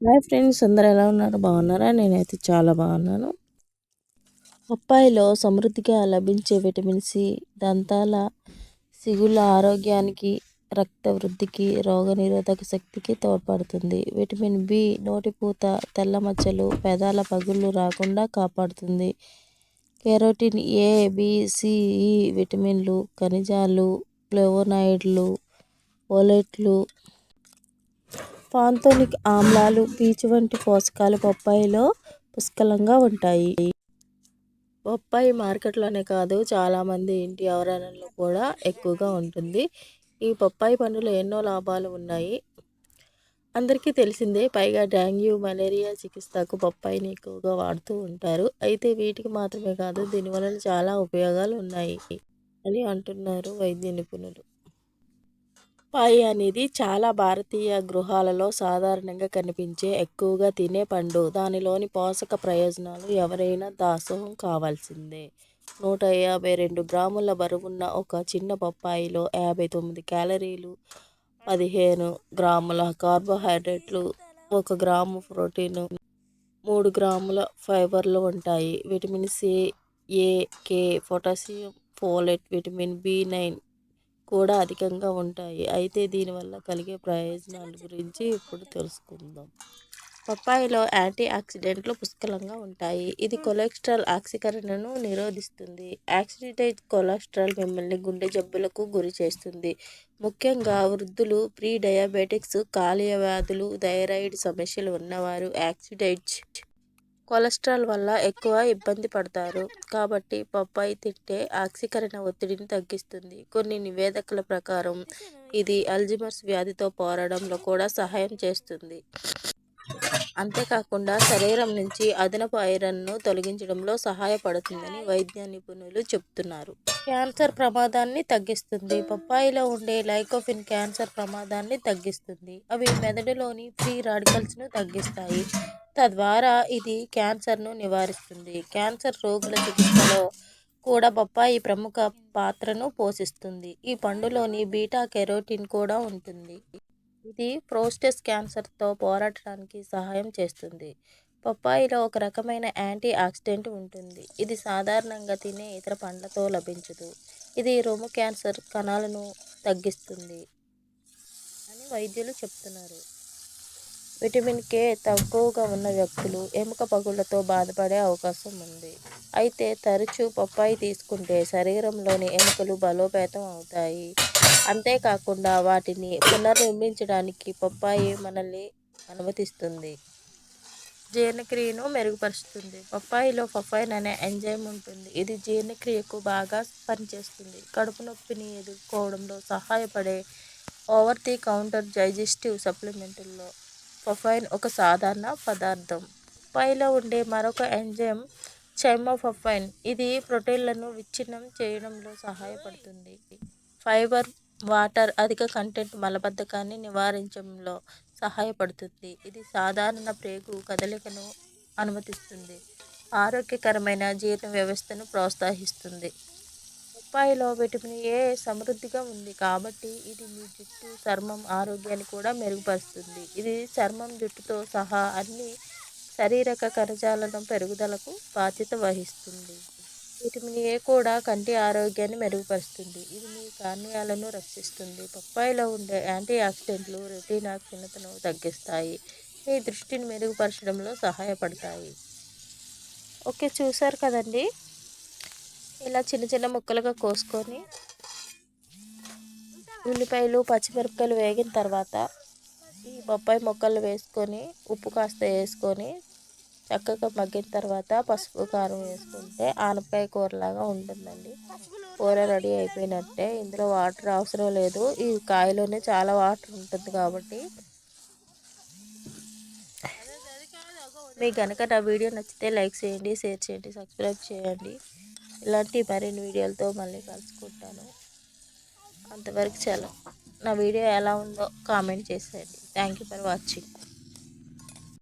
Hi friends అందరు ఎలా ఉన్నారు? బాగున్నారా? నేనైతే చాలా బాగున్నాను. పప్పాయిలో సమృద్ధిగా లభించే విటమిన్ సి దంతాల సిగుల ఆరోగ్యానికి రక్త వృద్ధికి రోగనిరోధక శక్తికి తోడ్పడుతుంది. విటమిన్ బి నోటిపూత తెల్ల మచ్చలు పెదాల పగుళ్ళు రాకుండా కాపాడుతుంది. కెరోటిన్ ఏ బిసిఈ విటమిన్లు ఖనిజాలు ఫ్లేవోనాయిడ్లు ఓలెట్లు పాంతోనిక్ ఆమ్లాలు పీచు వంటి పోషకాలు బొప్పాయిలో పుష్కలంగా ఉంటాయి. బొప్పాయి మార్కెట్లోనే కాదు చాలామంది ఇంటి ఆవరణలో కూడా ఎక్కువగా ఉంటుంది. ఈ బొప్పాయి పండులో ఎన్నో లాభాలు ఉన్నాయి. అందరికీ తెలిసిందే పైగా డెంగ్యూ మలేరియా చికిత్సకు బొప్పాయిని ఎక్కువగా వాడుతూ ఉంటారు. అయితే వీటికి మాత్రమే కాదు దీనివలన చాలా ఉపయోగాలు ఉన్నాయి అని అంటున్నారు వైద్య నిపుణులు. బొప్పాయి అనేది చాలా భారతీయ గృహాలలో సాధారణంగా కనిపించే ఎక్కువగా తినే పండు. దానిలోని పోషక ప్రయోజనాలు ఎవరైనా దాసోహం కావాల్సిందే. నూట యాభై రెండు గ్రాముల బరువున్న ఒక చిన్న బొప్పాయిలో యాభై తొమ్మిది క్యాలరీలు పదిహేను గ్రాముల కార్బోహైడ్రేట్లు ఒక గ్రాము ప్రోటీన్ మూడు గ్రాముల ఫైబర్లు ఉంటాయి. Vitamin C A K potassium folate vitamin B nine కూడా అధికంగా ఉంటాయి. అయితే దీనివల్ల కలిగే ప్రయోజనాల గురించి ఇప్పుడు తెలుసుకుందాం. పప్పాయిలో యాంటీ ఆక్సిడెంట్లు పుష్కలంగా ఉంటాయి. ఇది కొలెస్ట్రాల్ ఆక్సీకరణను నిరోధిస్తుంది. యాక్సిడైజ్ కొలెస్ట్రాల్ మిమ్మల్ని గుండె జబ్బులకు గురి చేస్తుంది. ముఖ్యంగా వృద్ధులు ప్రీ డయాబెటిక్స్ కాలేయ వ్యాధులు థైరాయిడ్ సమస్యలు ఉన్నవారు యాక్సిడైజ్ కొలెస్ట్రాల్ వల్ల ఎక్కువ ఇబ్బంది పడతారు. కాబట్టి బొప్పాయి తింటే ఆక్సీకరణ ఒత్తిడిని తగ్గిస్తుంది. కొన్ని నివేదికల ప్రకారం ఇది అల్జిమర్స్ వ్యాధితో పోరాడంలో కూడా సహాయం చేస్తుంది. అంతేకాకుండా శరీరం నుంచి అదనపు ఐరన్ను తొలగించడంలో సహాయపడుతుందని వైద్య నిపుణులు చెబుతున్నారు. క్యాన్సర్ ప్రమాదాన్ని తగ్గిస్తుంది. బొప్పాయిలో ఉండే లైకోఫిన్ క్యాన్సర్ ప్రమాదాన్ని తగ్గిస్తుంది. అవి మెదడులోని ఫ్రీ రాడికల్స్ను తగ్గిస్తాయి. తద్వారా ఇది క్యాన్సర్ను నివారిస్తుంది. క్యాన్సర్ రోగుల చికిత్సలో కూడా బొప్పాయి ప్రముఖ పాత్రను పోషిస్తుంది. ఈ పండులోని బీటా కెరోటిన్ కూడా ఉంటుంది. ఇది ప్రోస్టెస్ క్యాన్సర్తో పోరాడటానికి సహాయం చేస్తుంది. బొప్పాయిలో ఒక రకమైన యాంటీ ఆక్సిడెంట్ ఉంటుంది. ఇది సాధారణంగా తినే ఇతర పండ్లతో లభించదు. ఇది రొమ్ము క్యాన్సర్ కణాలను తగ్గిస్తుంది అని వైద్యులు చెప్తున్నారు. విటమిన్ కే తక్కువగా ఉన్న వ్యక్తులు ఎముక పగుళ్ళతో బాధపడే అవకాశం ఉంది. అయితే తరచూ పప్పాయి తీసుకుంటే శరీరంలోని ఎముకలు బలోపేతం అవుతాయి. అంతేకాకుండా వాటిని పునర్నిర్మించడానికి పప్పాయి మనల్ని అనుమతిస్తుంది. జీర్ణక్రియను మెరుగుపరుస్తుంది. పప్పాయిలో పప్పాయిన్ అనే ఎంజైమ్ ఉంటుంది. ఇది జీర్ణక్రియకు బాగా పనిచేస్తుంది. కడుపు నొప్పిని ఎదుర్కోవడంలో సహాయపడే ఓవర్ ది కౌంటర్ డైజెస్టివ్ సప్లిమెంటుల్లో పఫైన్ ఒక సాధారణ పదార్థం. పైలో ఉండే మరొక ఎంజైమ్ చైమోఫఫైన్ ఇది ప్రోటీన్లను విచ్ఛిన్నం చేయడంలో సహాయపడుతుంది. ఫైబర్ వాటర్ అధిక కంటెంట్ మలబద్ధకాన్ని నివారించడంలో సహాయపడుతుంది. ఇది సాధారణ ప్రేగు కదలికను అనుమతిస్తుంది. ఆరోగ్యకరమైన జీర్ణ వ్యవస్థను ప్రోత్సహిస్తుంది. బొప్పాయిలో విటమిన్ ఏ సమృద్ధిగా ఉంది కాబట్టి ఇది మీ జుట్టు చర్మం ఆరోగ్యాన్ని కూడా మెరుగుపరుస్తుంది. ఇది చర్మం జుట్టుతో సహా అన్ని శారీరక కరజాలను పెరుగుదలకు బాధ్యత వహిస్తుంది. విటమిన్ ఏ కూడా కంటి ఆరోగ్యాన్ని మెరుగుపరుస్తుంది. ఇది మీ కార్నియాలను రక్షిస్తుంది. పప్పాయిలో ఉండే యాంటీ ఆక్సిడెంట్లు రెటీనా క్షీణతను తగ్గిస్తాయి. మీ దృష్టిని మెరుగుపరచడంలో సహాయపడతాయి. ఓకే చూసారు కదండి? ఇలా చిన్న చిన్న ముక్కలుగా కోసుకొని ఉల్లిపాయలు పచ్చిమిరపకాయలు వేగిన తర్వాత ఈ బొప్పాయి ముక్కలు వేసుకొని ఉప్పు కాస్త వేసుకొని చక్కగా మగ్గిన తర్వాత పసుపు కారం వేసుకుంటే ఆనపకాయ కూరలాగా ఉంటుందండి. కూర రెడీ అయిపోయినట్టే. ఇందులో వాటర్ అవసరం లేదు. ఈ కాయలోనే చాలా వాటర్ ఉంటుంది కాబట్టి. మీకు కనుక నా వీడియో నచ్చితే లైక్ చేయండి షేర్ చేయండి సబ్స్క్రైబ్ చేయండి. ఇలాంటి మరిన్ని వీడియోలతో మళ్ళీ కలుసుకుంటాను. అంతవరకు చాలా. నా వీడియో ఎలా ఉందో కామెంట్ చేసేయండి. Thank you for watching